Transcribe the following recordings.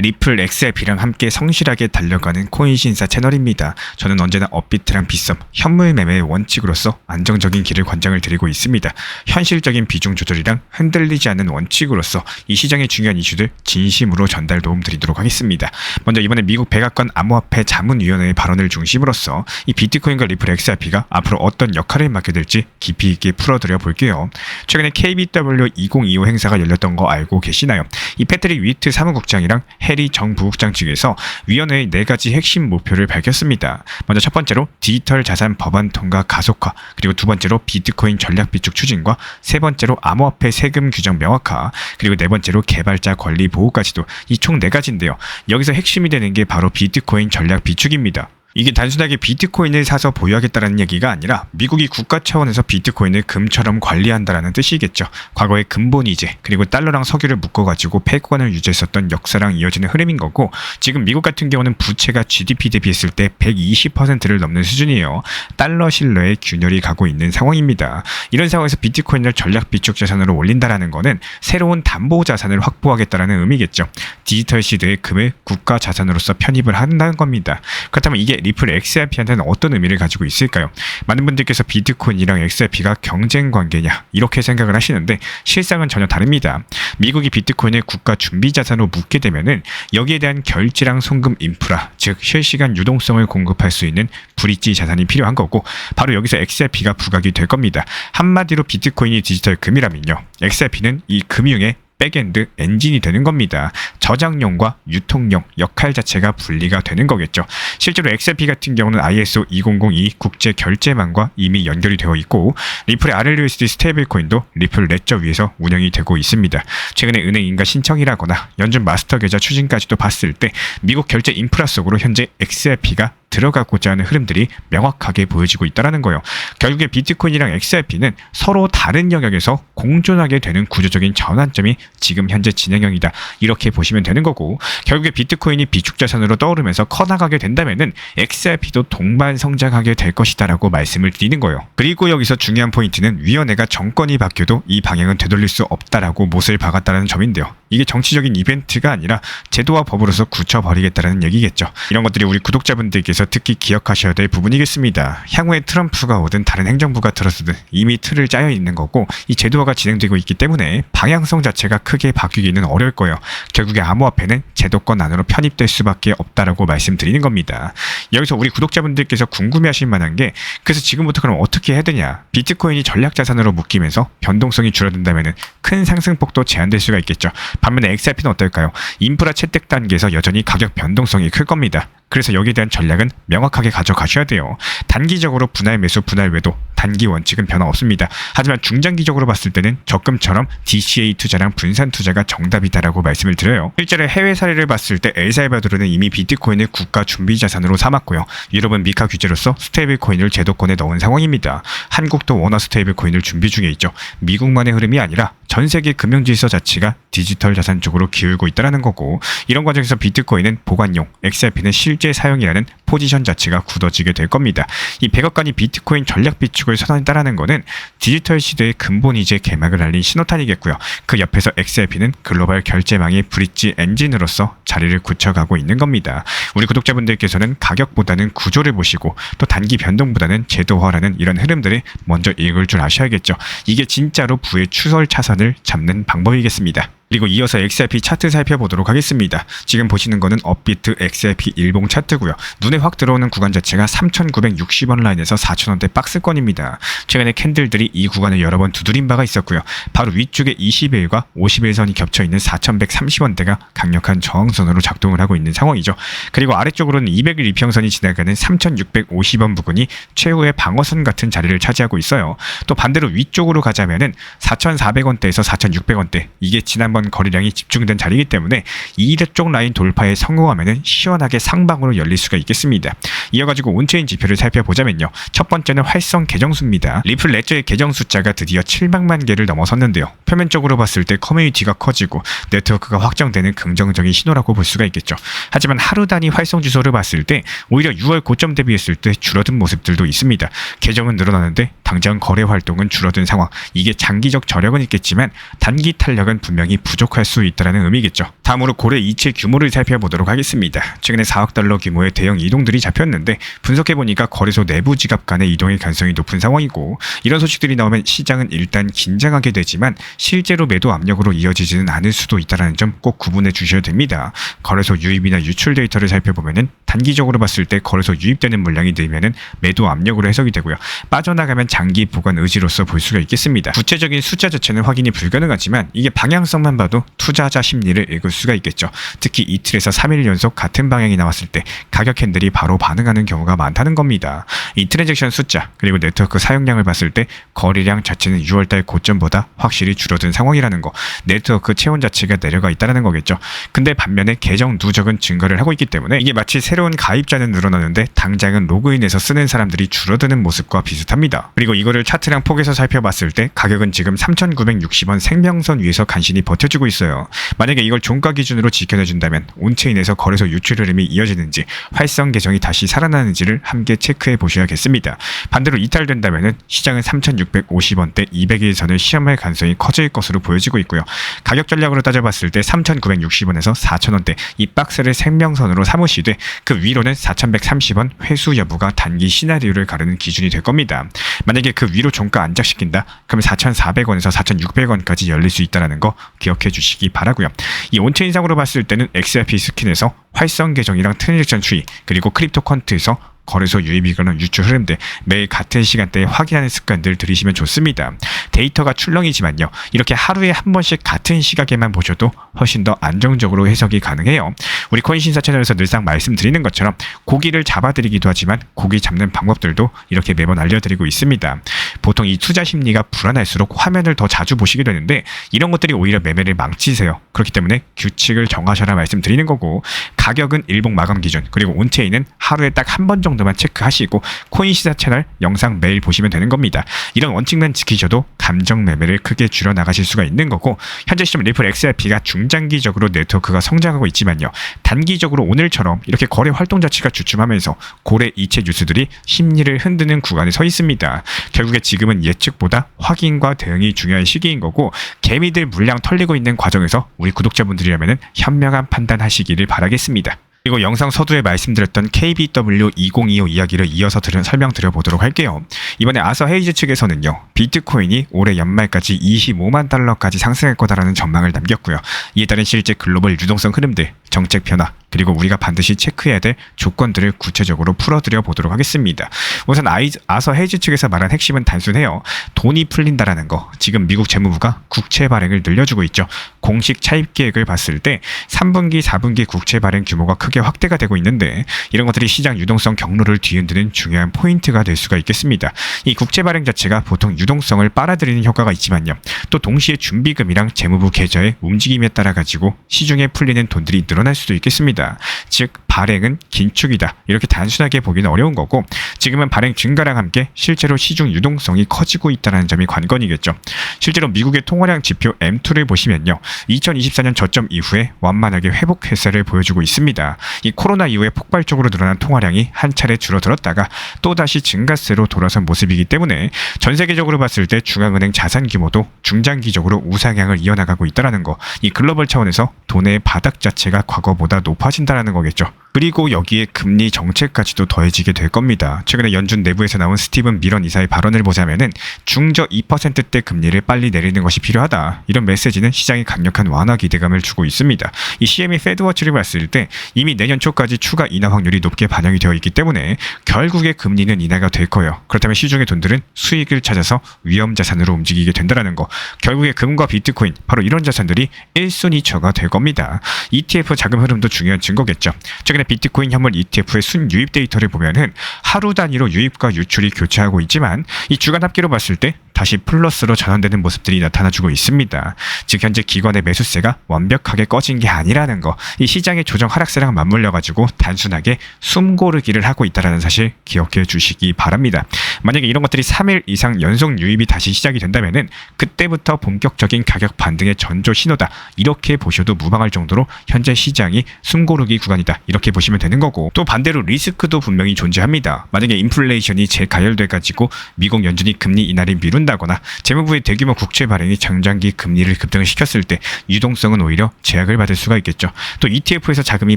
리플 XRP랑 함께 성실하게 달려가는 코인 신사 채널입니다. 저는 언제나 업비트랑 빗썸, 현물 매매의 원칙으로서 안정적인 길을 관장을 드리고 있습니다. 현실적인 비중 조절이랑 흔들리지 않는 원칙으로서 이 시장의 중요한 이슈들 진심으로 전달 도움 드리도록 하겠습니다. 먼저 이번에 미국 백악관 암호화폐 자문위원회의 발언을 중심으로써 이 비트코인과 리플 XRP가 앞으로 어떤 역할을 맡게 될지 깊이 있게 풀어드려 볼게요. 최근에 KBW 2025 행사가 열렸던 거 알고 계시나요? 이 패트릭 위트 사무국장이랑 해리 정 부국장 측에서 위원회의 네 가지 핵심 목표를 밝혔습니다. 먼저 첫 번째로 디지털 자산 법안 통과 가속화, 그리고 두 번째로 비트코인 전략 비축 추진과 세 번째로 암호화폐 세금 규정 명확화, 그리고 네 번째로 개발자 권리 보호까지도 이 총 네 가지인데요. 여기서 핵심이 되는 게 바로 비트코인 전략 비축입니다. 이게 단순하게 비트코인을 사서 보유하겠다는 얘기가 아니라 미국이 국가 차원에서 비트코인을 금처럼 관리한다라는 뜻이겠죠. 과거의 근본이제 그리고 달러랑 석유를 묶어가지고 패권을 유지했었던 역사랑 이어지는 흐름인 거고 지금 미국 같은 경우는 부채가 GDP 대비했을 때 120%를 넘는 수준이에요. 달러 신뢰에 균열이 가고 있는 상황입니다. 이런 상황에서 비트코인을 전략 비축 자산으로 올린다라는 거는 새로운 담보 자산을 확보하겠다라는 의미겠죠. 디지털 시대의 금을 국가 자산으로서 편입을 한다는 겁니다. 그렇다면 이게 리플 XRP한테는 어떤 의미를 가지고 있을까요? 많은 분들께서 비트코인이랑 XRP가 경쟁 관계냐 이렇게 생각을 하시는데 실상은 전혀 다릅니다. 미국이 비트코인을 국가 준비 자산으로 묻게 되면은 여기에 대한 결제랑 송금 인프라, 즉 실시간 유동성을 공급할 수 있는 브릿지 자산이 필요한 거고 바로 여기서 XRP가 부각이 될 겁니다. 한마디로 비트코인이 디지털 금이라면요. XRP는 이 금융의 백엔드 엔진이 되는 겁니다. 저장용과 유통용 역할 자체가 분리가 되는 거겠죠. 실제로 XRP 같은 경우는 ISO 2002 국제 결제망과 이미 연결이 되어 있고 리플의 RLUSD 스테이블 코인도 리플 레저 위에서 운영이 되고 있습니다. 최근에 은행 인가 신청이라거나 연준 마스터 계좌 추진까지도 봤을 때 미국 결제 인프라 속으로 현재 XRP가 들어가고자 하는 흐름들이 명확하게 보여지고 있다는 거예요. 결국에 비트코인이랑 XRP는 서로 다른 영역에서 공존하게 되는 구조적인 전환점이 지금 현재 진행형이다. 이렇게 보시면 되는 거고 결국에 비트코인이 비축 자산으로 떠오르면서 커나가게 된다면은 XRP도 동반 성장하게 될 것이다라고 말씀을 드리는 거예요. 그리고 여기서 중요한 포인트는 위원회가 정권이 바뀌어도 이 방향은 되돌릴 수 없다라고 못을 박았다는 점인데요. 이게 정치적인 이벤트가 아니라 제도와 법으로서 굳혀버리겠다는 얘기겠죠. 이런 것들이 우리 구독자분들께서 특히 기억하셔야 될 부분이겠습니다. 향후에 트럼프가 오든 다른 행정부가 들어서든 이미 틀을 짜여 있는 거고 이 제도화가 진행되고 있기 때문에 방향성 자체가 크게 바뀌기는 어려울 거예요. 결국에 암호화폐는 제도권 안으로 편입될 수밖에 없다라고 말씀드리는 겁니다. 여기서 우리 구독자분들께서 궁금해하실 만한 게 그래서 지금부터 그럼 어떻게 해야 되냐? 비트코인이 전략 자산으로 묶이면서 변동성이 줄어든다면 큰 상승폭도 제한될 수가 있겠죠. 반면에 XRP는 어떨까요? 인프라 채택 단계에서 여전히 가격 변동성이 클 겁니다. 그래서 여기에 대한 전략은 명확하게 가져가셔야 돼요. 단기적으로 분할 매수, 분할 외도, 단기 원칙은 변화 없습니다. 하지만 중장기적으로 봤을 때는 적금처럼 DCA 투자랑 분산 투자가 정답이다라고 말씀을 드려요. 실제로 해외 사례 를 봤을 때 엘살바도르는 이미 비트코인을 국가 준비 자산으로 삼았고요. 유럽은 미카 규제로서 스테이블 코인을 제도권에 넣은 상황입니다. 한국도 원화 스테이블 코인을 준비 중에 있죠. 미국만의 흐름이 아니라 전 세계 금융 질서 자체가 디지털 자산 쪽으로 기울고 있다는 거고 이런 과정에서 비트코인은 보관용, XRP는 실제 사용이라는 포지션 자체가 굳어지게 될 겁니다. 이 백악관이 비트코인 전략 비축을 선언했다라는 것은 디지털 시대의 근본 이제 개막을 알린 신호탄이겠고요. 그 옆에서 XRP는 글로벌 결제망의 브릿지 엔진으로서 자리를 굳혀가고 있는 겁니다. 우리 구독자분들께서는 가격보다는 구조를 보시고 또 단기 변동보다는 제도화라는 이런 흐름들을 먼저 읽을 줄 아셔야겠죠. 이게 진짜로 부의 추설 차선을 잡는 방법이겠습니다. 그리고 이어서 XRP 차트 살펴보도록 하겠습니다. 지금 보시는 거는 업비트 XRP 일봉 차트고요. 눈에 확 들어오는 구간 자체가 3,960원 라인에서 4,000원대 박스권입니다. 최근에 캔들들이 이 구간을 여러 번 두드린 바가 있었고요. 바로 위쪽에 20일과 50일선이 겹쳐 있는 4,130원대가 강력한 저항선으로 작동을 하고 있는 상황이죠. 그리고 아래쪽으로는 200일 이평선이 지나가는 3,650원 부근이 최후의 방어선 같은 자리를 차지하고 있어요. 또 반대로 위쪽으로 가자면은 4,400원대에서 4,600원대 이게 지난번 거래량이 집중된 자리이기 때문에 이쪽 라인 돌파에 성공하면은 시원하게 상방으로 열릴 수가 있겠습니다. 이어가지고 온체인 지표를 살펴보자면요. 첫 번째는 활성 계정수입니다. 리플 레저의 계정 숫자가 드디어 700만 개를 넘어섰는데요. 표면적으로 봤을 때 커뮤니티가 커지고 네트워크가 확정되는 긍정적인 신호라고 볼 수가 있겠죠. 하지만 하루 단위 활성 주소를 봤을 때 오히려 6월 고점 대비했을 때 줄어든 모습들도 있습니다. 계정은 늘어나는데 당장 거래 활동은 줄어든 상황. 이게 장기적 저력은 있겠지만 단기 탄력은 분명히 부족할 수 있다는 의미겠죠. 다음으로 고래 이체 규모를 살펴보도록 하겠습니다. 최근에 4억 달러 규모의 대형 이동들이 잡혔는데 분석해보니까 거래소 내부 지갑 간의 이동의 가능성이 높은 상황이고 이런 소식들이 나오면 시장은 일단 긴장하게 되지만 실제로 매도 압력으로 이어지지는 않을 수도 있다는 점 꼭 구분해 주셔야 됩니다. 거래소 유입이나 유출 데이터를 살펴보면은 단기적으로 봤을 때 거래소 유입되는 물량이 늘면은 매도 압력으로 해석이 되고요. 빠져나가면 장기 보관 의지로서 볼 수가 있겠습니다. 구체적인 숫자 자체는 확인이 불가능하지만 이게 방향성만 봐도 투자자 심리를 읽을 수가 있겠죠. 특히 이틀에서 3일 연속 같은 방향이 나왔을 때 가격 핸들이 바로 반응하는 경우가 많다는 겁니다. 이 트랜잭션 숫자 그리고 네트워크 사용량을 봤을 때 거래량 자체는 6월달 고점보다 확실히 줄어든 상황이라는 거 네트워크 체온 자체가 내려가 있다는 거겠죠. 근데 반면에 계정 누적은 증가를 하고 있기 때문에 이게 마치 새로운 가입자는 늘어나는데 당장은 로그인해서 쓰는 사람들이 줄어드는 모습과 비슷합니다. 그리고 이거를 차트랑 폭에서 살펴봤을 때 가격은 지금 3,960원 생명선 위에서 간신히 버텨 주고 있어요. 만약에 이걸 종가 기준으로 지켜내준다면 온체인에서 거래소 유출 흐름이 이어지는지 활성 계정이 다시 살아나는지를 함께 체크해 보셔야겠습니다. 반대로 이탈된다면 시장은 3,650원대 200일 선을 시험할 가능성이 커질 것으로 보여지고 있고요. 가격 전략으로 따져봤을 때 3,960원에서 4,000원대 이 박스를 생명선으로 삼으시되 그 위로는 4,130원 회수 여부가 단기 시나리오를 가르는 기준이 될 겁니다. 만약에 그 위로 종가 안착시킨다 그러면 4,400원에서 4,600원까지 열릴 수 있다는 거 기억 해 주시기 바라고요. 이 온체인상으로 봤을 때는 XRP 스킨에서 활성 계정이랑 트랜잭션 추이 그리고 크립토 퀀트에서 거래소 유입이거나 유출 흐름들 매일 같은 시간대에 확인하는 습관들 들이시면 좋습니다. 데이터가 출렁이지만요. 이렇게 하루에 한 번씩 같은 시각에만 보셔도 훨씬 더 안정적으로 해석이 가능해요. 우리 코인 신사 채널에서 늘상 말씀드리는 것처럼 고기를 잡아드리기도 하지만 고기 잡는 방법들도 이렇게 매번 알려드리고 있습니다. 보통 이 투자 심리가 불안할수록 화면을 더 자주 보시게 되는데 이런 것들이 오히려 매매를 망치세요. 그렇기 때문에 규칙을 정하셔라 말씀드리는 거고 가격은 일봉 마감 기준 그리고 온체인은 하루에 딱 한 번 정도만 체크하시고 코인 시사 채널 영상 매일 보시면 되는 겁니다. 이런 원칙만 지키셔도 감정 매매를 크게 줄여 나가실 수가 있는 거고 현재 시점 리플 XRP가 중장기적으로 네트워크가 성장하고 있지만요. 단기적으로 오늘처럼 이렇게 거래 활동 자체가 주춤하면서 고래 이체 뉴스들이 심리를 흔드는 구간에 서 있습니다. 결국에 지금은 예측보다 확인과 대응이 중요한 시기인 거고 개미들 물량 털리고 있는 과정에서 우리 구독자분들이라면 현명한 판단하시기를 바라겠습니다. 그리고 영상 서두에 말씀드렸던 KBW 2025 이야기를 이어서 드려, 설명드려 보도록 할게요. 이번에 아서 헤이즈 측에서는요, 비트코인이 올해 연말까지 25만 달러까지 상승할 거다라는 전망을 남겼고요. 이에 따른 실제 글로벌 유동성 흐름들, 정책 변화, 그리고 우리가 반드시 체크해야 될 조건들을 구체적으로 풀어드려 보도록 하겠습니다. 우선 아서 헤이즈 측에서 말한 핵심은 단순해요. 돈이 풀린다라는 거. 지금 미국 재무부가 국채 발행을 늘려주고 있죠. 공식 차입 계획을 봤을 때 3분기, 4분기 국채 발행 규모가 크게 확대가 되고 있는데 이런 것들이 시장 유동성 경로를 뒤흔드는 중요한 포인트가 될 수가 있겠습니다. 이 국채 발행 자체가 보통 유동성을 빨아들이는 효과가 있지만요. 또 동시에 준비금이랑 재무부 계좌의 움직임에 따라 가지고 시중에 풀리는 돈들이 늘어날 수도 있겠습니다. 즉 발행은 긴축이다. 이렇게 단순하게 보기는 어려운 거고 지금은 발행 증가랑 함께 실제로 시중 유동성이 커지고 있다는 점이 관건이겠죠. 실제로 미국의 통화량 지표 M2를 보시면요. 2024년 저점 이후에 완만하게 회복 회세를 보여주고 있습니다. 이 코로나 이후에 폭발적으로 늘어난 통화량이 한 차례 줄어들었다가 또다시 증가세로 돌아선 모습이기 때문에 전 세계적으로 봤을 때 중앙은행 자산 규모도 중장기적으로 우상향을 이어나가고 있다는 거. 이 글로벌 차원에서 돈의 바닥 자체가 과거보다 높아 진다는 거겠죠. 그리고 여기에 금리 정책까지도 더해지게 될 겁니다. 최근에 연준 내부에서 나온 스티븐 미런 이사의 발언을 보자면은 중저 2%대 금리를 빨리 내리는 것이 필요하다. 이런 메시지는 시장에 강력한 완화 기대감을 주고 있습니다. 이 CME 페드워치를 봤을 때 이미 내년 초까지 추가 인하 확률이 높게 반영이 되어 있기 때문에 결국에 금리는 인하가 될 거예요. 그렇다면 시중의 돈들은 수익을 찾아서 위험 자산으로 움직이게 된다는 거. 결국에 금과 비트코인 바로 이런 자산들이 1순위처가 될 겁니다. ETF 자금 흐름도 중요한 증거겠죠. 최근 에 비트코인 현물 ETF의 순 유입 데이터를 보면은 하루 단위로 유입과 유출이 교차하고 있지만 이 주간 합계로 봤을 때 다시 플러스로 전환되는 모습들이 나타나주고 있습니다. 즉 현재 기관의 매수세가 완벽하게 꺼진 게 아니라는 거, 이 시장의 조정 하락세랑 맞물려 가지고 단순하게 숨고르기를 하고 있다는 사실 기억해 주시기 바랍니다. 만약에 이런 것들이 3일 이상 연속 유입이 다시 시작이 된다면은 그때부터 본격적인 가격 반등의 전조 신호다. 이렇게 보셔도 무방할 정도로 현재 시장이 숨고르기 구간이다. 이렇게 이렇게 보시면 되는 거고 또 반대로 리스크도 분명히 존재합니다. 만약에 인플레이션이 재가열돼 가지고 미국 연준이 금리 인하를 미룬다거나 재무부의 대규모 국채 발행이 장장기 금리를 급등을 시켰을 때 유동성은 오히려 제약을 받을 수가 있겠죠. 또 ETF에서 자금이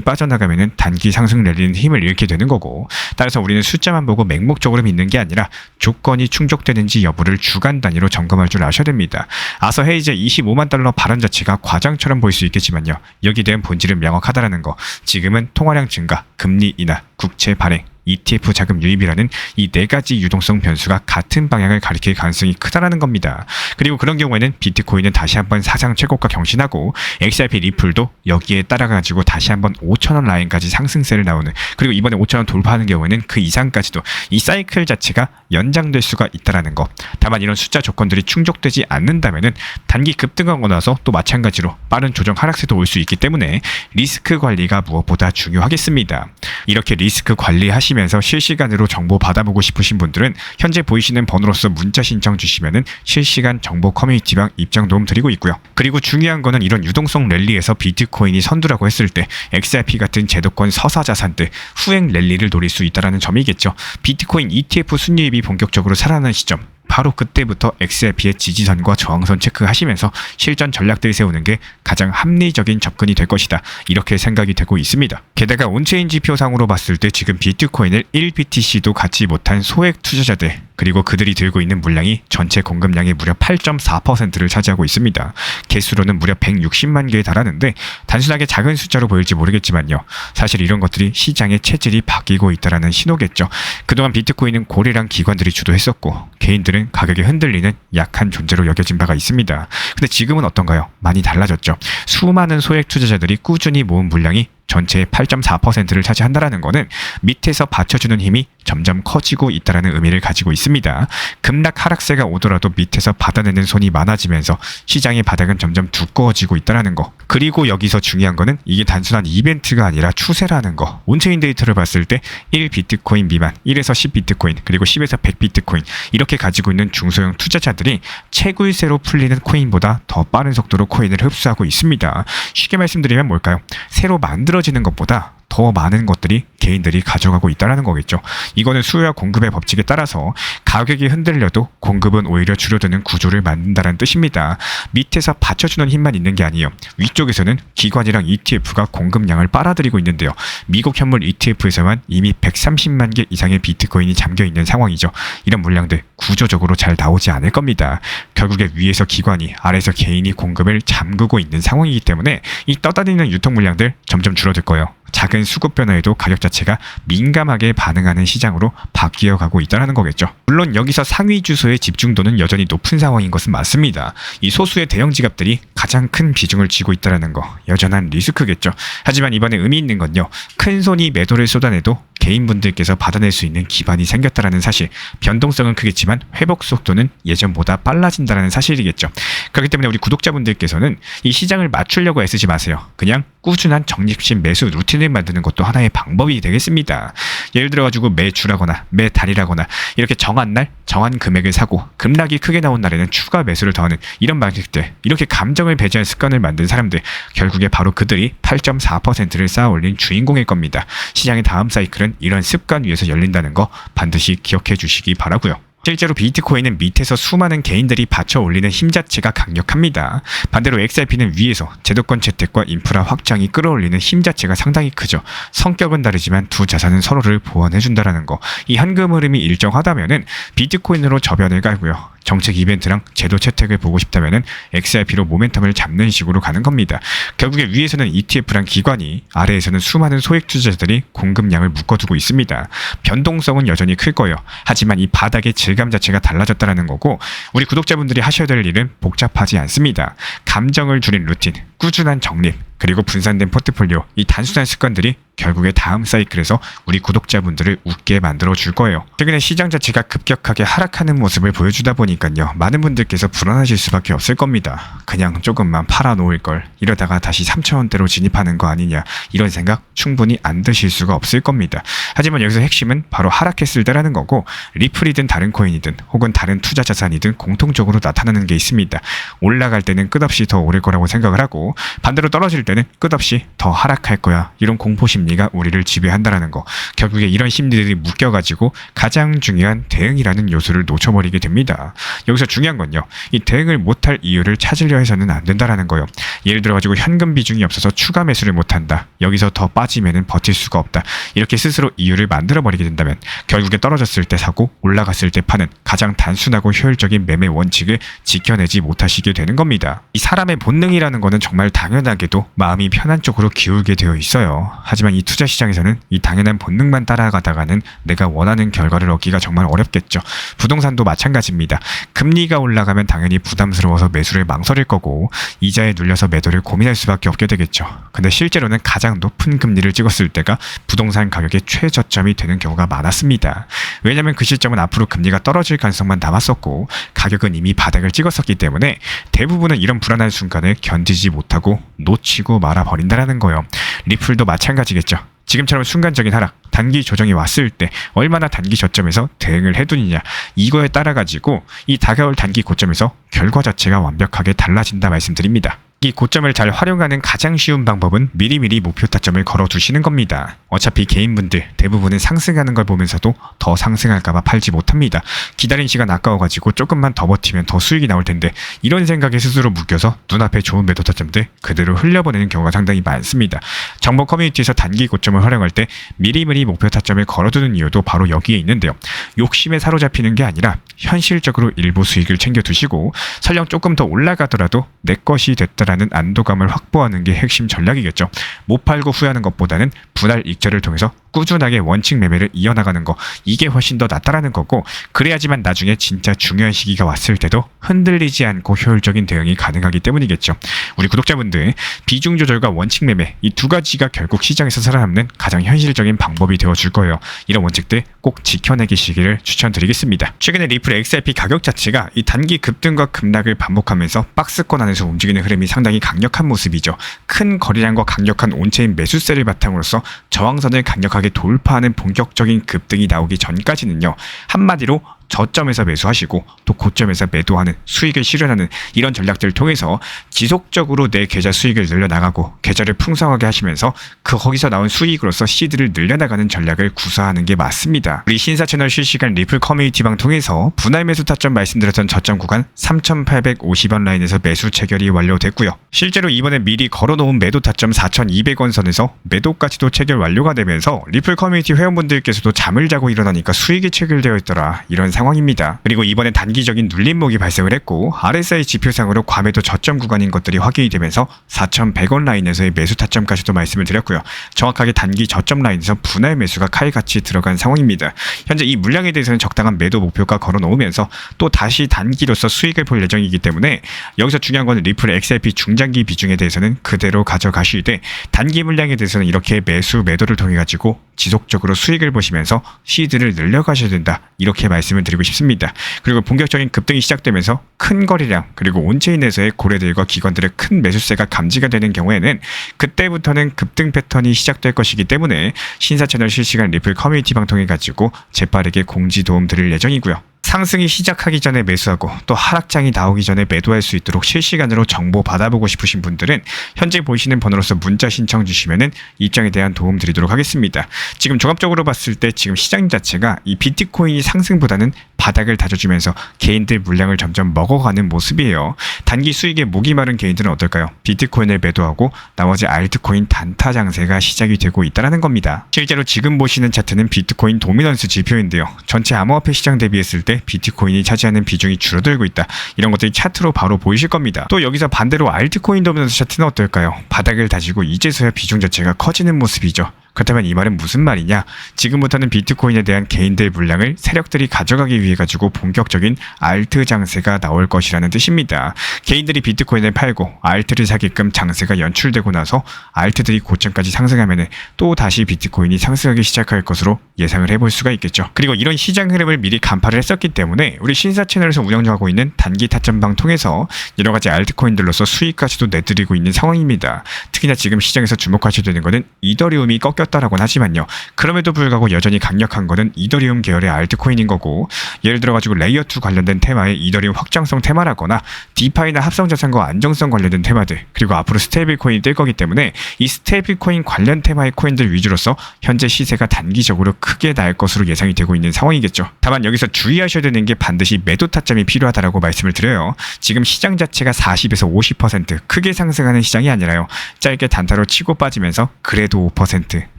빠져나가면은 단기 상승 랠리는 힘을 잃게 되는 거고 따라서 우리는 숫자만 보고 맹목적으로 믿는 게 아니라 조건이 충족되는지 여부를 주간 단위로 점검할 줄 아셔야 됩니다. 아서 헤이즈 25만 달러 발언 자체가 과장처럼 보일 수 있겠지만요. 여기에 대한 본질은 명확하다라는 거. 지금은 통화량 증가, 금리 인하, 국채 발행, ETF 자금 유입이라는 이 네 가지 유동성 변수가 같은 방향을 가리킬 가능성이 크다라는 겁니다. 그리고 그런 경우에는 비트코인은 다시 한번 사상 최고가 경신하고 XRP 리플도 여기에 따라가지고 다시 한번 5천원 라인까지 상승세를 나오는 그리고 이번에 5천원 돌파하는 경우에는 그 이상까지도 이 사이클 자체가 연장될 수가 있다라는 거. 다만 이런 숫자 조건들이 충족되지 않는다면은 단기 급등하고 나서 또 마찬가지로 빠른 조정 하락세도 올 수 있기 때문에 리스크 관리가 무엇보다 중요하겠습니다. 이렇게 리스크 관리하시 면서 실시간으로 정보 받아보고 싶으신 분들은 현재 보이시는 번호로서 문자 신청 주시면은 실시간 정보 커뮤니티방 입장 도움 드리고 있고요. 그리고 중요한 거는 이런 유동성 랠리에서 비트코인이 선두라고 했을 때 XRP 같은 제도권 서사 자산들 후행 랠리를 노릴 수 있다라는 점이겠죠. 비트코인 ETF 순이입이 본격적으로 살아나는 시점 바로 그때부터 XRP의 지지선과 저항선 체크하시면서 실전 전략들 세우는 게 가장 합리적인 접근이 될 것이다. 이렇게 생각이 되고 있습니다. 게다가 온체인 지표상으로 봤을 때 지금 비트코인을 1BTC도 갖지 못한 소액 투자자들 그리고 그들이 들고 있는 물량이 전체 공급량의 무려 8.4%를 차지하고 있습니다. 개수로는 무려 160만 개에 달하는데 단순하게 작은 숫자로 보일지 모르겠지만요. 사실 이런 것들이 시장의 체질이 바뀌고 있다라는 신호겠죠. 그동안 비트코인은 고래랑 기관들이 주도했었고 개인들은 가격이 흔들리는 약한 존재로 여겨진 바가 있습니다. 근데 지금은 어떤가요? 많이 달라졌죠. 수많은 소액 투자자들이 꾸준히 모은 물량이 전체의 8.4%를 차지한다라는 것은 밑에서 받쳐주는 힘이 점점 커지고 있다라는 의미를 가지고 있습니다. 급락 하락세가 오더라도 밑에서 받아내는 손이 많아지면서 시장의 바닥은 점점 두꺼워지고 있다라는 거. 그리고 여기서 중요한 거는 이게 단순한 이벤트가 아니라 추세라는 거. 온체인 데이터를 봤을 때 1 비트코인 미만, 1에서 10 비트코인, 그리고 10에서 100 비트코인 이렇게 가지고 있는 중소형 투자자들이 채굴세로 풀리는 코인보다 더 빠른 속도로 코인을 흡수하고 있습니다. 쉽게 말씀드리면 뭘까요? 새로 만들어 지는 것보다 더 많은 것들이 개인들이 가져가고 있다는 거겠죠. 이거는 수요와 공급의 법칙에 따라서 가격이 흔들려도 공급은 오히려 줄어드는 구조를 만든다는 뜻입니다. 밑에서 받쳐주는 힘만 있는 게 아니에요. 위쪽에서는 기관이랑 ETF가 공급량을 빨아들이고 있는데요. 미국 현물 ETF에서만 이미 130만 개 이상의 비트코인이 잠겨 있는 상황이죠. 이런 물량들 구조적으로 잘 나오지 않을 겁니다. 결국에 위에서 기관이 아래에서 개인이 공급을 잠그고 있는 상황이기 때문에 이 떠다니는 유통 물량들 점점 줄어들 거예요. 작은 수급 변화에도 가격 자체가 민감하게 반응하는 시장으로 바뀌어 가고 있다는 거겠죠. 물론 여기서 상위 주소의 집중도는 여전히 높은 상황인 것은 맞습니다. 이 소수의 대형 지갑들이 가장 큰 비중을 쥐고 있다는 거 여전한 리스크겠죠. 하지만 이번에 의미 있는 건요. 큰 손이 매도를 쏟아내도 개인분들께서 받아낼 수 있는 기반이 생겼다라는 사실, 변동성은 크겠지만 회복 속도는 예전보다 빨라진다라는 사실이겠죠. 그렇기 때문에 우리 구독자분들께서는 이 시장을 맞추려고 애쓰지 마세요. 그냥 꾸준한 적립식 매수 루틴을 만드는 것도 하나의 방법이 되겠습니다. 예를 들어가지고 매 주라거나 매 달이라거나 이렇게 정한 날 정한 금액을 사고 급락이 크게 나온 날에는 추가 매수를 더하는 이런 방식들 이렇게 감정을 배제한 습관을 만든 사람들 결국에 바로 그들이 8.4%를 쌓아 올린 주인공일 겁니다. 시장의 다음 사이클 은 이런 습관 위에서 열린다는 거 반드시 기억해 주시기 바라고요. 실제로 비트코인은 밑에서 수많은 개인들이 받쳐 올리는 힘 자체가 강력합니다. 반대로 XRP는 위에서 제도권 채택과 인프라 확장이 끌어올리는 힘 자체가 상당히 크죠. 성격은 다르지만 두 자산은 서로를 보완해준다는 거. 이 현금 흐름이 일정하다면은 비트코인으로 저변을 깔고요. 정책 이벤트랑 제도 채택을 보고 싶다면은 XRP로 모멘텀을 잡는 식으로 가는 겁니다. 결국에 위에서는 ETF랑 기관이 아래에서는 수많은 소액 투자자들이 공급량을 묶어두고 있습니다. 변동성은 여전히 클 거예요. 하지만 이 바닥의 질감 자체가 달라졌다는 거고 우리 구독자분들이 하셔야 될 일은 복잡하지 않습니다. 감정을 줄인 루틴, 꾸준한 정립, 그리고 분산된 포트폴리오, 이 단순한 습관들이 결국에 다음 사이클에서 우리 구독자분들을 웃게 만들어 줄 거예요. 최근에 시장 자체가 급격하게 하락하는 모습을 보여주다 보니까요. 많은 분들께서 불안하실 수밖에 없을 겁니다. 그냥 조금만 팔아 놓을 걸 이러다가 다시 3천원대로 진입하는 거 아니냐 이런 생각 충분히 안 드실 수가 없을 겁니다. 하지만 여기서 핵심은 바로 하락했을 때라는 거고 리플이든 다른 코인이든 혹은 다른 투자 자산이든 공통적으로 나타나는 게 있습니다. 올라갈 때는 끝없이 더 오를 거라고 생각을 하고 반대로 떨어질 때는 끝없이 더 하락할 거야. 이런 공포 심리가 우리를 지배한다라는 거. 결국에 이런 심리들이 묶여가지고 가장 중요한 대응이라는 요소를 놓쳐버리게 됩니다. 여기서 중요한 건요. 이 대응을 못할 이유를 찾으려 해서는 안 된다라는 거요. 예를 들어가지고 현금 비중이 없어서 추가 매수를 못한다. 여기서 더 빠지면은 버틸 수가 없다. 이렇게 스스로 이유를 만들어버리게 된다면 결국에 떨어졌을 때 사고 올라갔을 때 파는 가장 단순하고 효율적인 매매 원칙을 지켜내지 못하시게 되는 겁니다. 이 사람의 본능이라는 거는 정말 당연하게도 마음이 편한 쪽으로 기울게 되어 있어요. 하지만 이 투자 시장에서는 이 당연한 본능만 따라가다가는 내가 원하는 결과를 얻기가 정말 어렵겠죠. 부동산도 마찬가지입니다. 금리가 올라가면 당연히 부담스러워서 매수를 망설일 거고 이자에 눌려서 매도를 고민할 수밖에 없게 되겠죠. 근데 실제로는 가장 높은 금리를 찍었을 때가 부동산 가격의 최저점이 되는 경우가 많았습니다. 왜냐하면 그 시점은 앞으로 금리가 떨어질 가능성만 남았었고 가격은 이미 바닥을 찍었었기 때문에 대부분은 이런 불안한 순간을 견디지 못하고 놓치고 말아 버린다라는 거예요. 리플도 마찬가지겠죠. 지금처럼 순간적인 하락, 단기 조정이 왔을 때 얼마나 단기 저점에서 대응을 해두느냐 이거에 따라 가지고 이 다가올 단기 고점에서 결과 자체가 완벽하게 달라진다 말씀드립니다. 이 고점을 잘 활용하는 가장 쉬운 방법은 미리미리 목표 타점을 걸어 두시는 겁니다. 어차피 개인분들 대부분은 상승하는 걸 보면서도 더 상승할까봐 팔지 못합니다. 기다린 시간 아까워가지고 조금만 더 버티면 더 수익이 나올 텐데 이런 생각에 스스로 묶여서 눈앞에 좋은 매도 타점들 그대로 흘려보내는 경우가 상당히 많습니다. 정보 커뮤니티에서 단기 고점을 활용할 때 미리미리 목표 타점을 걸어두는 이유도 바로 여기에 있는데요. 욕심에 사로잡히는 게 아니라 현실적으로 일부 수익을 챙겨두시고 설령 조금 더 올라가더라도 내 것이 됐다라 는 안도감을 확보하는 게 핵심 전략이겠죠. 못 팔고 후회하는 것보다는 분할 익절을 통해서 꾸준하게 원칙 매매를 이어나가는 거 이게 훨씬 더 낫다라는 거고 그래야지만 나중에 진짜 중요한 시기가 왔을 때도 흔들리지 않고 효율적인 대응이 가능하기 때문이겠죠. 우리 구독자분들 비중 조절과 원칙 매매 이 두 가지가 결국 시장에서 살아남는 가장 현실적인 방법이 되어 줄 거예요. 이런 원칙들 꼭 지켜내기시기를 추천드리겠습니다. 최근에 리플 XRP 가격 자체가 이 단기 급등과 급락을 반복하면서 박스권 안에서 움직이는 흐름이 상당히 강력한 모습이죠. 큰 거래량과 강력한 온체인 매수세를 바탕으로서 저항선을 강력하게 돌파하는 본격적인 급등이 나오기 전까지는요. 한마디로 저점에서 매수하시고 또 고점에서 매도하는 수익을 실현하는 이런 전략들을 통해서 지속적으로 내 계좌 수익을 늘려나가고 계좌를 풍성하게 하시면서 그 거기서 나온 수익으로서 시드를 늘려나가는 전략을 구사하는 게 맞습니다. 우리 신사 채널 실시간 리플 커뮤니티방 통해서 분할 매수 타점 말씀드렸던 저점 구간 3,850원 라인에서 매수 체결이 완료됐고요. 실제로 이번에 미리 걸어놓은 매도 타점 4,200원 선에서 매도까지도 체결 완료가 되면서 리플 커뮤니티 회원분들께서도 잠을 자고 일어나니까 수익이 체결되어 있더라 이런 상황입니다. 그리고 이번에 단기적인 눌림목이 발생을 했고 RSI 지표상으로 과매도 저점 구간인 것들이 확인이 되면서 4,100원 라인에서의 매수 타점까지도 말씀을 드렸고요. 정확하게 단기 저점 라인에서 분할 매수가 칼같이 들어간 상황입니다. 현재 이 물량에 대해서는 적당한 매도 목표가 걸어 놓으면서 또 다시 단기로서 수익을 볼 예정이기 때문에 여기서 중요한 거는 리플 XRP 중장기 비중에 대해서는 그대로 가져가시되 단기 물량에 대해서는 이렇게 매수 매도를 통해 가지고 지속적으로 수익을 보시면서 시드를 늘려가셔야 된다 이렇게 말씀을 드리고 싶습니다. 그리고 본격적인 급등이 시작되면서 큰 거래량 그리고 온체인에서의 고래들과 기관들의 큰 매수세가 감지가 되는 경우에는 그때부터는 급등 패턴이 시작될 것이기 때문에 신사 채널 실시간 리플 커뮤니티 방통해 가지고 재빠르게 공지 도움 드릴 예정이고요. 상승이 시작하기 전에 매수하고 또 하락장이 나오기 전에 매도할 수 있도록 실시간으로 정보 받아보고 싶으신 분들은 현재 보시는 번호로서 문자 신청 주시면은 입장에 대한 도움 드리도록 하겠습니다. 지금 종합적으로 봤을 때 지금 시장 자체가 이 비트코인이 상승보다는 바닥을 다져주면서 개인들 물량을 점점 먹어가는 모습이에요. 단기 수익에 목이 마른 개인들은 어떨까요? 비트코인을 매도하고 나머지 알트코인 단타 장세가 시작이 되고 있다는 겁니다. 실제로 지금 보시는 차트는 비트코인 도미넌스 지표인데요. 전체 암호화폐 시장 대비했을 때 비트코인이 차지하는 비중이 줄어들고 있다. 이런 것들이 차트로 바로 보이실 겁니다. 또 여기서 반대로 알트코인 도미넌스 차트는 어떨까요? 바닥을 다지고 이제서야 비중 자체가 커지는 모습이죠. 그렇다면 이 말은 무슨 말이냐? 지금부터는 비트코인에 대한 개인들 물량을 세력들이 가져가기 위해 가지고 본격적인 알트 장세가 나올 것이라는 뜻입니다. 개인들이 비트코인을 팔고 알트를 사게끔 장세가 연출되고 나서 알트들이 고점까지 상승하면 또 다시 비트코인이 상승하기 시작할 것으로 예상을 해볼 수가 있겠죠. 그리고 이런 시장 흐름을 미리 간파를 했었기 때문에 우리 신사 채널에서 운영하고 있는 단기 타점방 통해서 여러 가지 알트코인들로서 수익까지도 내드리고 있는 상황입니다. 특히나 지금 시장에서 주목하셔야 되는 것은 이더리움이 꺾여 꺾였다라고는 하지만요. 그럼에도 불구하고 여전히 강력한 거는 이더리움 계열의 알트코인인 거고 예를 들어 가지고 레이어 2 관련된 테마의 이더리움 확장성 테마라거나 디파이나 합성 자산과 안정성 관련된 테마들 그리고 앞으로 스테이블 코인이 뜰 거기 때문에 이 스테이블 코인 관련 테마의 코인들 위주로서 현재 시세가 단기적으로 크게 날 것으로 예상이 되고 있는 상황이겠죠. 다만 여기서 주의하셔야 되는 게 반드시 매도 타점이 필요하다라고 말씀을 드려요. 지금 시장 자체가 40에서 50% 크게 상승하는 시장이 아니라요. 짧게 단타로 치고 빠지면서 그래도 5%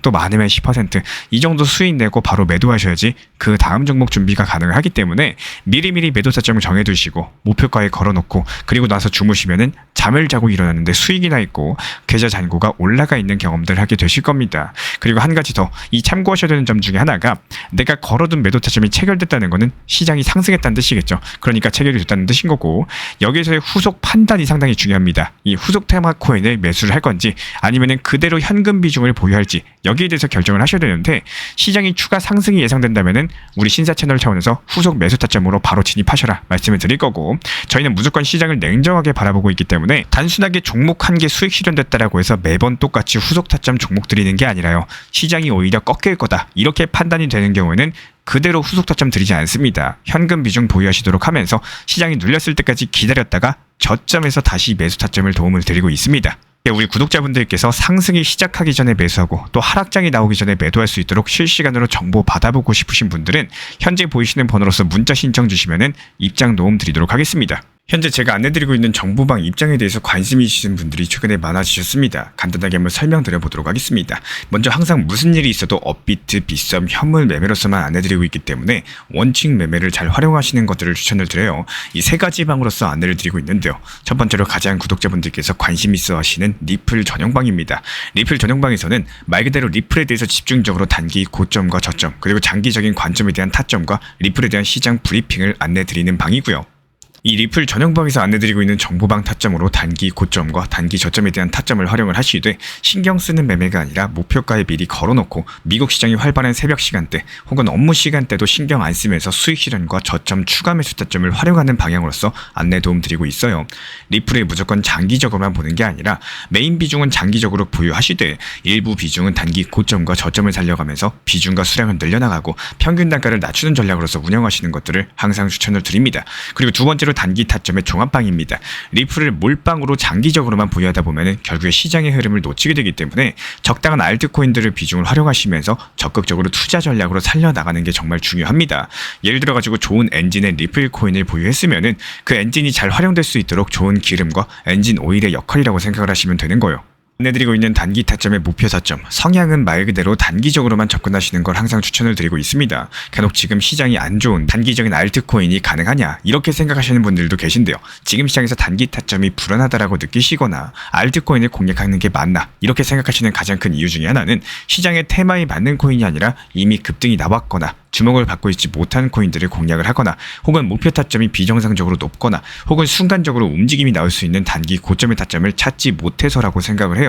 또 많으면 10%이 정도 수익 내고 바로 매도하셔야지 그 다음 종목 준비가 가능하기 때문에 미리미리 매도 타점을 정해두시고 목표가에 걸어놓고 그리고 나서 주무시면은 잠을 자고 일어났는데 수익이 나 있고 계좌 잔고가 올라가 있는 경험들 하게 되실 겁니다. 그리고 한 가지 더 이 참고하셔야 되는 점 중에 하나가 내가 걸어둔 매도 타점이 체결됐다는 거는 시장이 상승했다는 뜻이겠죠. 그러니까 체결이 됐다는 뜻인 거고 여기에서의 후속 판단이 상당히 중요합니다. 이 후속 테마 코인을 매수를 할 건지 아니면은 그대로 현금 비중을 보유할지 여기 에 대해서 결정을 하셔야 되는데 시장이 추가 상승이 예상된다면은 우리 신사 채널 차원에서 후속 매수 타점으로 바로 진입하셔라 말씀을 드릴 거고 저희는 무조건 시장을 냉정하게 바라보고 있기 때문에 단순하게 종목 한 개 수익 실현됐다라고 해서 매번 똑같이 후속 타점 종목 드리는 게 아니라요 시장이 오히려 꺾일 거다 이렇게 판단이 되는 경우에는 그대로 후속 타점 드리지 않습니다. 현금 비중 보유하시도록 하면서 시장이 눌렸을 때까지 기다렸다가 저점에서 다시 매수 타점을 도움을 드리고 있습니다. 예, 우리 구독자분들께서 상승이 시작하기 전에 매수하고 또 하락장이 나오기 전에 매도할 수 있도록 실시간으로 정보 받아보고 싶으신 분들은 현재 보이시는 번호로서 문자 신청 주시면 입장 도움 드리도록 하겠습니다. 현재 제가 안내드리고 있는 정보방 입장에 대해서 관심이 있으신 분들이 최근에 많아지셨습니다. 간단하게 한번 설명드려 보도록 하겠습니다. 먼저 항상 무슨 일이 있어도 업비트, 빗썸, 현물 매매로서만 안내드리고 있기 때문에 원칙 매매를 잘 활용하시는 것들을 추천을 드려요. 이 세 가지 방으로서 안내를 드리고 있는데요. 첫 번째로 가장 구독자분들께서 관심 있어 하시는 리플 전용방입니다. 리플 전용방에서는 말 그대로 리플에 대해서 집중적으로 단기 고점과 저점 그리고 장기적인 관점에 대한 타점과 리플에 대한 시장 브리핑을 안내드리는 방이고요. 이 리플 전용방에서 안내드리고 있는 정보방 타점으로 단기 고점과 단기 저점에 대한 타점을 활용을 하시되 신경 쓰는 매매가 아니라 목표가에 미리 걸어놓고 미국 시장이 활발한 새벽 시간대 혹은 업무 시간대도 신경 안 쓰면서 수익 실현과 저점 추가 매수 타점을 활용하는 방향으로서 안내 도움 드리고 있어요. 리플에 무조건 장기적으로만 보는 게 아니라 메인 비중은 장기적으로 보유하시되 일부 비중은 단기 고점과 저점을 살려가면서 비중과 수량을 늘려나가고 평균 단가를 낮추는 전략으로서 운영하시는 것들을 항상 추천을 드립니다. 그리고 두 번째로 단기 타점의 종합방입니다. 리플을 몰빵으로 장기적으로만 보유하다 보면 결국에 시장의 흐름을 놓치게 되기 때문에 적당한 알트코인들을 비중을 활용하시면서 적극적으로 투자 전략으로 살려나가는 게 정말 중요합니다. 예를 들어 가지고 좋은 엔진의 리플 코인을 보유했으면은 그 엔진이 잘 활용될 수 있도록 좋은 기름과 엔진 오일의 역할이라고 생각을 하시면 되는 거예요. 안내드리고 있는 단기 타점의 목표 타점, 성향은 말 그대로 단기적으로만 접근하시는 걸 항상 추천을 드리고 있습니다. 간혹 지금 시장이 안 좋은 단기적인 알트코인이 가능하냐 이렇게 생각하시는 분들도 계신데요. 지금 시장에서 단기 타점이 불안하다라고 느끼시거나 알트코인을 공략하는 게 맞나 이렇게 생각하시는 가장 큰 이유 중에 하나는 시장의 테마에 맞는 코인이 아니라 이미 급등이 나왔거나 주목을 받고 있지 못한 코인들을 공략을 하거나 혹은 목표 타점이 비정상적으로 높거나 혹은 순간적으로 움직임이 나올 수 있는 단기 고점의 타점을 찾지 못해서라고 생각을 해요.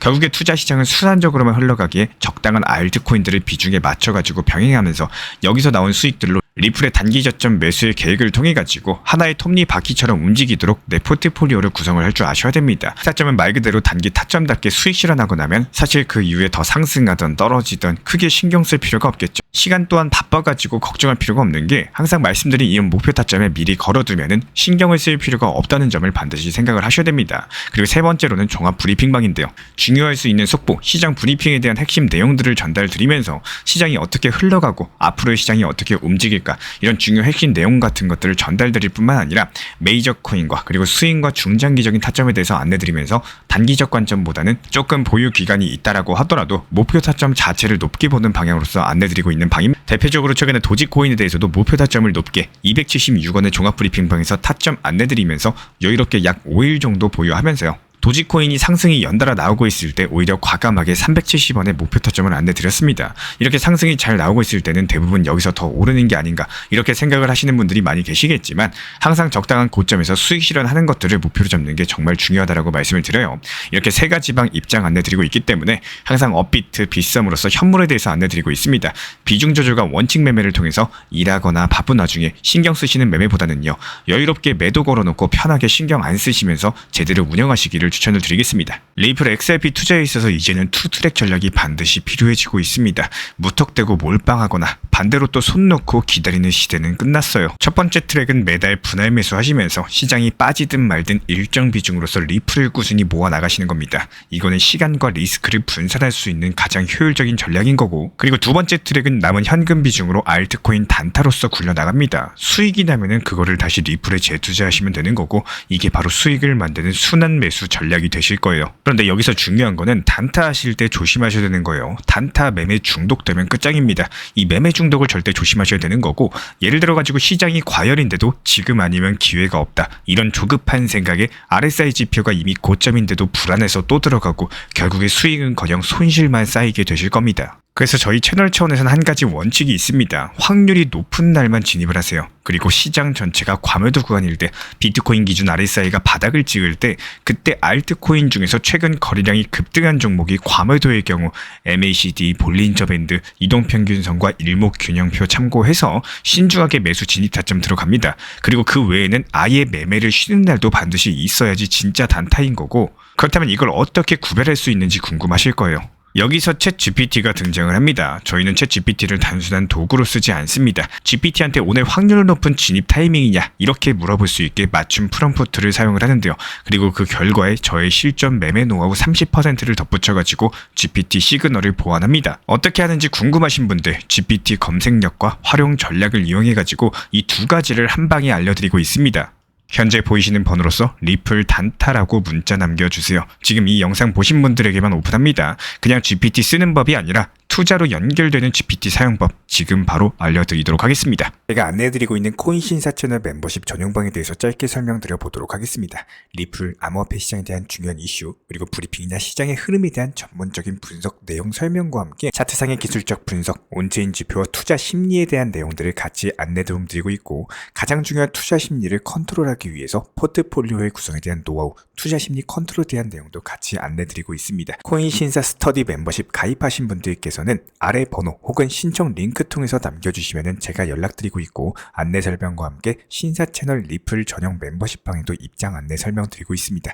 결국에 투자 시장은 순환적으로만 흘러가기에 적당한 알트코인들을 비중에 맞춰가지고 병행하면서 여기서 나온 수익들로 리플의 단기 저점 매수의 계획을 통해 가지고 하나의 톱니 바퀴처럼 움직이도록 내 포트폴리오를 구성을 할 줄 아셔야 됩니다. 타점은 말 그대로 단기 타점답게 수익 실현하고 나면 사실 그 이후에 더 상승하던 떨어지던 크게 신경 쓸 필요가 없겠죠. 시간 또한 바빠가지고 걱정할 필요가 없는 게 항상 말씀드린 이런 목표 타점에 미리 걸어두면은 신경을 쓸 필요가 없다는 점을 반드시 생각을 하셔야 됩니다. 그리고 세 번째로는 종합 브리핑방인데요. 중요할 수 있는 속보, 시장 브리핑에 대한 핵심 내용들을 전달 드리면서 시장이 어떻게 흘러가고 앞으로의 시장이 어떻게 움직일 까 이런 중요 핵심 내용 같은 것들을 전달드릴 뿐만 아니라 메이저 코인과 그리고 스윙과 중장기적인 타점에 대해서 안내드리면서 단기적 관점보다는 조금 보유 기간이 있다라고 하더라도 목표 타점 자체를 높게 보는 방향으로서 안내드리고 있는 방입니다. 대표적으로 최근에 도지 코인에 대해서도 목표 타점을 높게 276원의 종합 브리핑방에서 타점 안내드리면서 여유롭게 약 5일 정도 보유하면서요. 도지코인이 상승이 연달아 나오고 있을 때 오히려 과감하게 370원의 목표 타점을 안내드렸습니다. 이렇게 상승이 잘 나오고 있을 때는 대부분 여기서 더 오르는 게 아닌가 이렇게 생각을 하시는 분들이 많이 계시겠지만 항상 적당한 고점에서 수익 실현하는 것들을 목표로 잡는 게 정말 중요하다고 말씀을 드려요. 이렇게 세 가지 방 입장 안내드리고 있기 때문에 항상 업비트, 비썸으로서 현물에 대해서 안내드리고 있습니다. 비중 조절과 원칙 매매를 통해서 일하거나 바쁜 와중에 신경 쓰시는 매매보다는요 여유롭게 매도 걸어놓고 편하게 신경 안 쓰시면서 제대로 운영하시기를 준비를 추천을 드리겠습니다. 리플 XRP 투자에 있어서 이제는 투트랙 전략이 반드시 필요해지고 있습니다. 무턱대고 몰빵하거나 반대로 또 손 놓고 기다리는 시대는 끝났어요. 첫 번째 트랙은 매달 분할 매수하시면서 시장이 빠지든 말든 일정 비중으로서 리플을 꾸준히 모아 나가시는 겁니다. 이거는 시간과 리스크를 분산할 수 있는 가장 효율적인 전략인 거고 그리고 두 번째 트랙은 남은 현금 비중으로 알트코인 단타로서 굴려 나갑니다. 수익이 나면은 그거를 다시 리플에 재투자하시면 되는 거고 이게 바로 수익을 만드는 순환 매수 전략이 되실 거예요. 그런데 여기서 중요한 거는 단타 하실 때 조심하셔야 되는 거예요. 단타 매매 중독되면 끝장입니다. 이 매매 중독을 절대 조심하셔야 되는 거고 예를 들어 가지고 시장이 과열인데도 지금 아니면 기회가 없다. 이런 조급한 생각에 RSI 지표가 이미 고점인데도 불안해서 또 들어가고 결국에 수익은커녕 손실만 쌓이게 되실 겁니다. 그래서 저희 채널 차원에서는 한 가지 원칙이 있습니다. 확률이 높은 날만 진입을 하세요. 그리고 시장 전체가 과매도 구간일 때 비트코인 기준 RSI가 바닥을 찍을 때 그때 알트코인 중에서 최근 거래량이 급등한 종목이 과매도의 경우 MACD, 볼린저 밴드, 이동평균선과 일목균형표 참고해서 신중하게 매수 진입 타점 들어갑니다. 그리고 그 외에는 아예 매매를 쉬는 날도 반드시 있어야지 진짜 단타인 거고 그렇다면 이걸 어떻게 구별할 수 있는지 궁금하실 거예요. 여기서 챗 GPT가 등장을 합니다. 저희는 챗 GPT를 단순한 도구로 쓰지 않습니다. GPT한테 오늘 확률 높은 진입 타이밍이냐 이렇게 물어볼 수 있게 맞춤 프롬프트를 사용을 하는데요. 그리고 그 결과에 저의 실전 매매 노하우 30%를 덧붙여가지고 GPT 시그널을 보완합니다. 어떻게 하는지 궁금하신 분들 GPT 검색력과 활용 전략을 이용해가지고 이 두 가지를 한 방에 알려드리고 있습니다. 현재 보이시는 번호로서 리플 단타라고 문자 남겨주세요. 지금 이 영상 보신 분들에게만 오픈합니다. 그냥 GPT 쓰는 법이 아니라 투자로 연결되는 GPT 사용법 지금 바로 알려드리도록 하겠습니다. 제가 안내해드리고 있는 코인 신사 채널 멤버십 전용방에 대해서 짧게 설명드려 보도록 하겠습니다. 리플, 암호화폐 시장에 대한 중요한 이슈, 그리고 브리핑이나 시장의 흐름에 대한 전문적인 분석 내용 설명과 함께 차트상의 기술적 분석, 온체인 지표와 투자 심리에 대한 내용들을 같이 안내 도움 드리고 있고 가장 중요한 투자 심리를 컨트롤하기 위해서 포트폴리오의 구성에 대한 노하우, 투자 심리 컨트롤에 대한 내용도 같이 안내 드리고 있습니다. 코인 신사 스터디 멤버십 가입하신 분들께서는 아래 번호 혹은 신청 링크 통해서 남겨주시면 제가 연락드리고 있고 안내 설명과 함께 신사 채널 리플 전용 멤버십 방에도 입장 안내 설명드리고 있습니다.